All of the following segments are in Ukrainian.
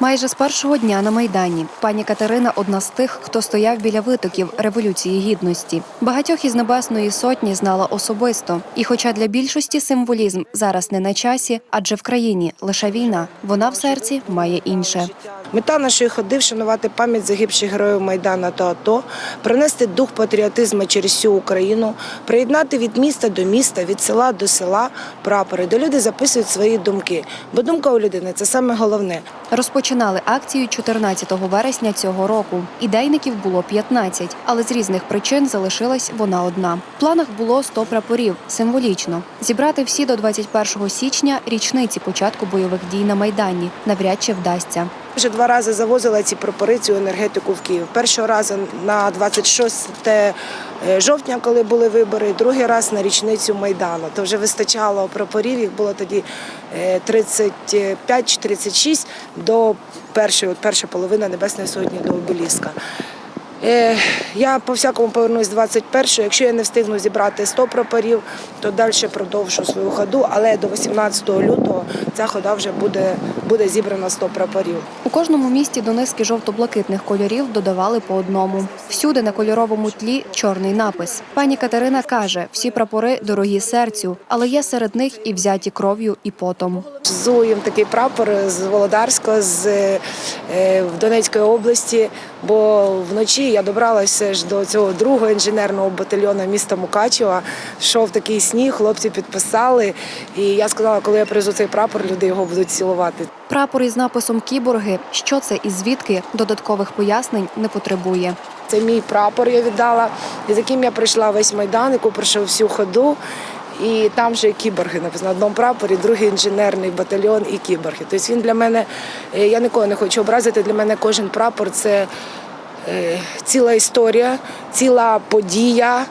Майже з першого дня на майдані пані Катерина одна з тих, хто стояв біля витоків революції гідності. Багатьох із небесної сотні знала особисто. І, хоча для більшості символізм зараз не на часі, адже в країні лише війна, вона в серці має інше. Мета нашої ходи вшанувати пам'ять загибших героїв Майдана та АТО, принести дух патріотизму через всю Україну, приєднати від міста до міста, від села до села прапори, де люди записують свої думки. Бо думка у людини це саме головне. Розпочинали акцію 14 вересня цього року. Ідейників було 15, але з різних причин залишилась вона одна. В планах було 100 прапорів, символічно. Зібрати всі до 21 січня річниці початку бойових дій на майдані навряд чи вдасться. Вже два рази завозила ці прапори, цю енергетику в Київ. Першого разу на 26 жовтня, коли були вибори, другий раз на річницю Майдану. То вже вистачало прапорів, їх було тоді е, 35 чи 36 до першої, перша половина Небесної Сотні до обеліска. Е, Я по всякому повернусь 21-го. Якщо я не встигну зібрати 100 прапорів, то далі продовжу свою ходу. Але до 18 лютого ця хода вже буде, буде зібрано 100 прапорів. У кожному місті до низки жовто-блакитних кольорів додавали по одному. Всюди на кольоровому тлі чорний напис. Пані Катерина каже, всі прапори дорогі серцю, але є серед них і взяті кров'ю і потом. Зуєм такий прапор з Володарська, з е, Донецької області. Бо вночі я добралася ж до цього другого інженерного батальйону міста Мукачева. Йшов такий сніг, хлопці підписали. І я сказала, коли я привезу цей прапор, люди його будуть цілувати. Прапор із написом кіборги. Що це і звідки додаткових пояснень не потребує. Це мій прапор я віддала, з яким я пройшла весь майдан, яку пройшов всю ходу. І там вже кіборги написано на одному прапорі, другий інженерний батальйон і кіборги. Тобто він для мене, е, я нікого не хочу образити. Для мене кожен прапор це е, ціла історія, ціла подія.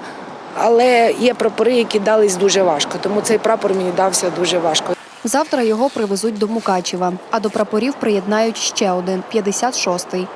Але є прапори, які дались дуже важко. Тому цей прапор мені дався дуже важко. Завтра його привезуть до Мукачева, а до прапорів приєднають ще один 56-й.